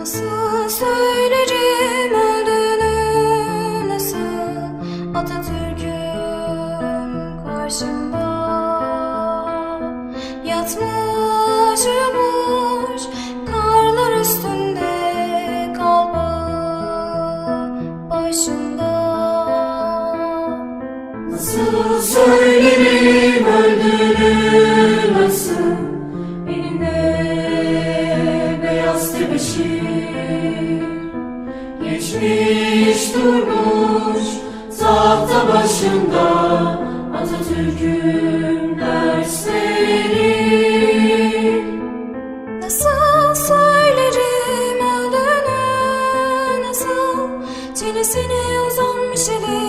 Nasıl söylerim öldüğünü nasıl Atatürk'üm karşımda? Yatmış karlar üstünde kalbağı başında. Nasıl söylerim öldüğünü beyaz tebeşir Geçmiş durmuş tahta başında Atatürk'ün dersleri. Nasıl söylerim öldüğünü nasıl Çenesine uzanmış eli